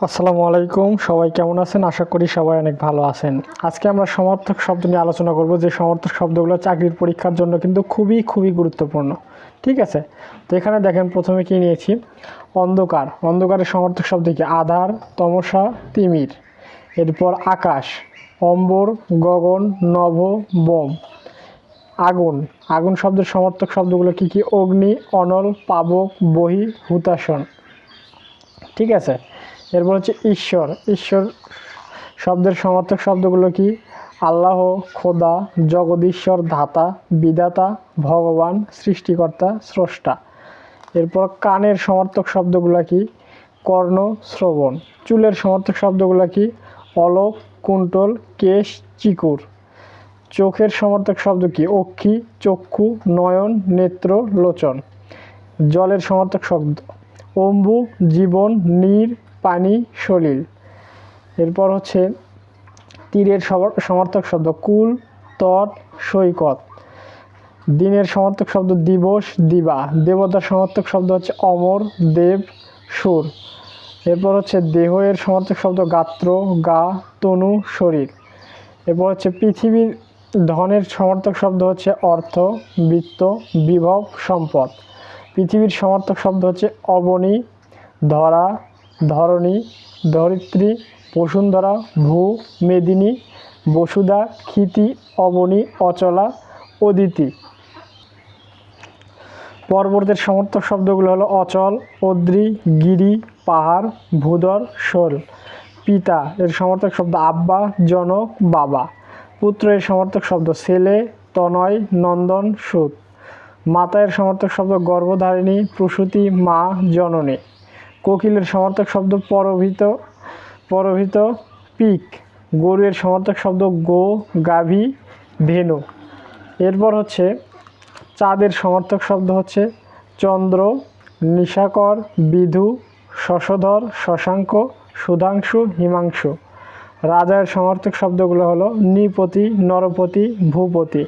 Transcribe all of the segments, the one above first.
আসসালামু আলাইকুম, সবাই কেমন আছেন? আশা করি সবাই অনেক ভালো আছেন। আজকে আমরা সমর্থক শব্দ নিয়ে আলোচনা করব, যে সমর্থক শব্দগুলো চাকরির পরীক্ষার জন্য কিন্তু খুবই খুবই গুরুত্বপূর্ণ। ঠিক আছে? তো এখানে দেখেন, প্রথমে কি নিয়েছি? অন্ধকার। অন্ধকারের সমর্থক শব্দ কি? আধার, তমসা, তিমির। এরপর আকাশ। অম্বর, গগন, নভ, বোম। আগুন। আগুন শব্দের সমর্থক শব্দগুলো কি কি? অগ্নি, অনল, পাবক, বহি হুতাসন ঠিক আছে? এরপর হচ্ছে ঈশ্বর। ঈশ্বর শব্দের সমর্থক শব্দগুলো কি? আল্লাহ, খোদা, জগদীশ্বর, ধাতা, বিধাতা, ভগবান, সৃষ্টিকর্তা, স্রষ্টা। এরপর কানের সমর্থক শব্দগুলো কি? কর্ণ, শ্রবণ। চুলের সমর্থক শব্দগুলো কি? অলক কুণ্টল কেশ, চিকুর। চোখের সমর্থক শব্দ কি? অক্ষি, চক্ষু, নয়ন, নেত্র, লোচন। জলের সমর্থক শব্দ। অম্বু, জীবন, নীর পানি সলিল। এরপর হচ্ছে তীরের সমর্থক শব্দ কুল, তট, সৈকত। দিনের সমর্থক শব্দ দিবস, দিবা। দেবতার সমর্থক শব্দ হচ্ছে অমর, দেব, সুর। এরপর হচ্ছে দেহ এর সমর্থক শব্দ গাত্র, গা, তনু, শরীর। এরপর হচ্ছে পৃথিবীর ধনের সমর্থক শব্দ হচ্ছে অর্থ, বৃত্ত, বিভব, সম্পদ। পৃথিবীর সমর্থক শব্দ হচ্ছে অবনী, ধরা ধরণী, ধরিত্রী, বসুন্ধরা, ভূ, মেদিনী, বসুধা, ক্ষিতি, অবনী, অচলা, অদিতি। পর্বতের সমর্থক শব্দগুলো হলো অচল, অদ্রি, গিরি, পাহাড়, ভূধর, শোল। পিতা, এর সমর্থক শব্দ আব্বা, জনক, বাবা। পুত্র, এর সমর্থক শব্দ ছেলে, তনয়, নন্দন, সুত। মাতা, এর সমর্থক শব্দ গর্ভধারিণী, প্রসূতি, মা, জননী। কোকিলের সমর্থক শব্দ পরভিত পরভিত, পিক। গরুয়ের সমর্থক শব্দ গো, গাভী ধেনু এরপর হচ্ছে, চাঁদের সমর্থক শব্দ হচ্ছে চন্দ্র, নিশাকর, বিধু, শশধর, শশাঙ্ক, সুধাংশু, হিমাংশু। রাজার সমর্থক শব্দগুলো হলো নৃপতি, নরপতি, ভূপতি।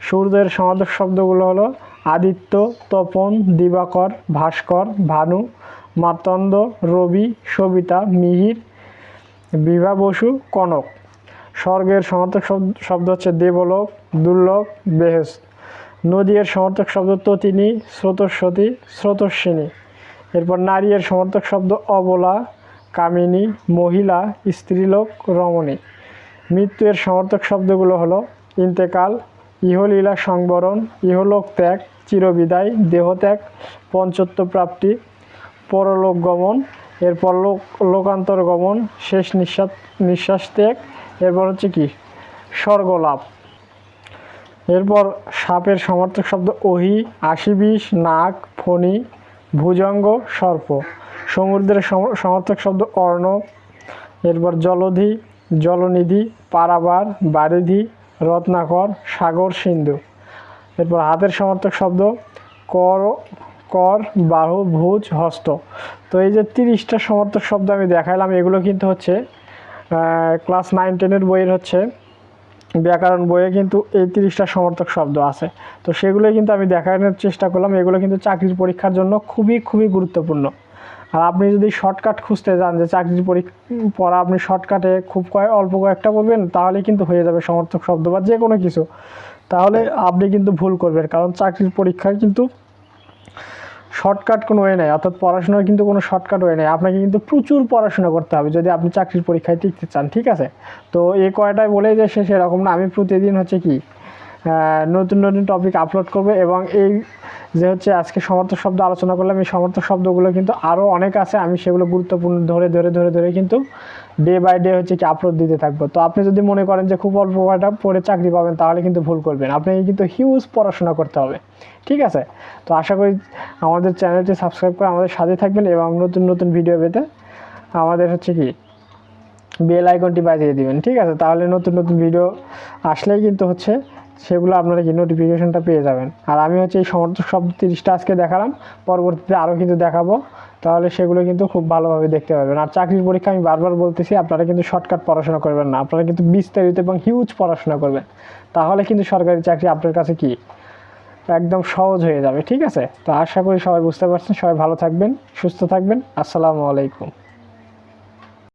সূর্যের সমর্থক শব্দগুলো হলো আদিত্য, তপন, দিবাকর, ভাস্কর, ভানু মার্তণ্ড রবি, সবিতা, মিহির, বিভা বসু, কনক। স্বর্গের সমর্থক শব্দ- শব্দ হচ্ছে দেবলোক দুর্লভ বেহেস্ত। নদীর সমর্থক শব্দ ততিনী, স্রোতস্বতী, স্রোতস্বিনী। এরপর নারীর সমর্থক শব্দ অবলা, কামিনী, মহিলা, স্ত্রীলোক, রমণী। মৃত্যু এর সমর্থক শব্দগুলো হলো ইন্তেকাল, ইহলীলা সংবরণ, ইহলোক ত্যাগ, চিরবিদায়, দেহত্যাগ, পঞ্চত্ব প্রাপ্তি পরলোক গমন, এরপর লোক, লোকান্তর গমন, শেষ নিঃশ্বাস নিঃশ্বাস ত্যাগ, এরপর হচ্ছে কি? স্বর্গলাভ। এরপর সাপের সমর্থক শব্দ ওহি, আশিবিষ, নাক, ফণি, ভুজঙ্গ, সর্প। সমুদ্রের সম- সমর্থক শব্দ অর্ণ। এরপর জলধি, জলনিধি, পারাবার, বারিধি, রত্নাকর, সাগর সিন্ধু। এরপর হাতের সমর্থক শব্দ কর কর, বাহু, ভুজ, হস্ত। তো এই যে তিরিশটা সমর্থক শব্দ আমি দেখাইলাম, এগুলো কিন্তু হচ্ছে ক্লাস নাইন টেনের বইয়ের হচ্ছে, ব্যাকরণ বইয়ে কিন্তু এই তিরিশটা সমর্থক শব্দ আছে। তো সেগুলো কিন্তু আমি দেখানোর চেষ্টা করলাম, এগুলো কিন্তু চাকরির পরীক্ষার জন্য খুবই খুবই গুরুত্বপূর্ণ। আর আপনি যদি শর্টকাট খুঁজতে যান যে চাকরির পড়া আপনি শর্টকাটে খুব কয়, অল্প কয়েকটা বলবেন, তাহলে কিন্তু হয়ে যাবে সমর্থক শব্দ বা যে কোনো কিছু। তাহলে আপনি কিন্তু ভুল করবেন, কারণ চাকরির পরীক্ষায় কিন্তু শর্টকাট কোনো ওয়ে নেই, অর্থাৎ পড়াশোনার কিন্তু কোনো শর্টকাট ওয়ে নেই। আপনাকে কিন্তু প্রচুর পড়াশোনা করতে হবে যদি আপনি চাকরির পরীক্ষায় টিকতে চান, ঠিক আছে? তো এই কয়টায় বলে যে সে সেরকম না, আমি প্রতিদিন হচ্ছে কি নতুন নতুন টপিক আপলোড করবে এবং এই যে হচ্ছে আজকে সমর্থক শব্দ আলোচনা করলাম, এই সমর্থক শব্দগুলো কিন্তু আরও অনেক আছে, আমি সেগুলো গুরুত্বপূর্ণ ধরে ধরে ধরে ধরে কিন্তু ডে বাই ডে হচ্ছে কি আপলোড দিতে থাকব। তো আপনি যদি মনে করেন যে খুব অল্প কয়টা পড়ে চাকরি পাবেন, তাহলে কিন্তু ভুল করবেন। আপনাকে কিন্তু হিউজ পড়াশোনা করতে হবে। ঠিক আছে? তো আশা করি আমাদের চ্যানেলটি সাবস্ক্রাইব করে আমাদের সাথে থাকবেন এবং নতুন নতুন ভিডিও পেতে আমাদের হচ্ছে কি বেল আইকনটি বাজিয়ে দিবেন, ঠিক আছে? তাহলে নতুন নতুন ভিডিও আসলেই কিন্তু হচ্ছে সেগুলো আপনারা কি নোটিফিকেশনটা পেয়ে যাবেন। আর আমি হচ্ছে এই সমর্থক সব তিরিশটা আজকে দেখালাম, পরবর্তীতে আরও কিন্তু দেখাবো। তাহলে সেগুলো কিন্তু খুব ভালোভাবে দেখতে পারবেন। আর চাকরির পরীক্ষা আমি বারবার বলতেছি, আপনারা কিন্তু শর্টকাট পড়াশোনা করবেন না। আপনারা কিন্তু বিস্তারিত এবং হিউজ পড়াশোনা করবেন। তাহলে কিন্তু সরকারি চাকরি আপনার কাছে কি? একদম সহজ হয়ে যাবে, ঠিক আছে? তো আশা করি সবাই বুঝতে পারছেন। সবাই ভালো থাকবেন, সুস্থ থাকবেন। আসসালামু আলাইকুম।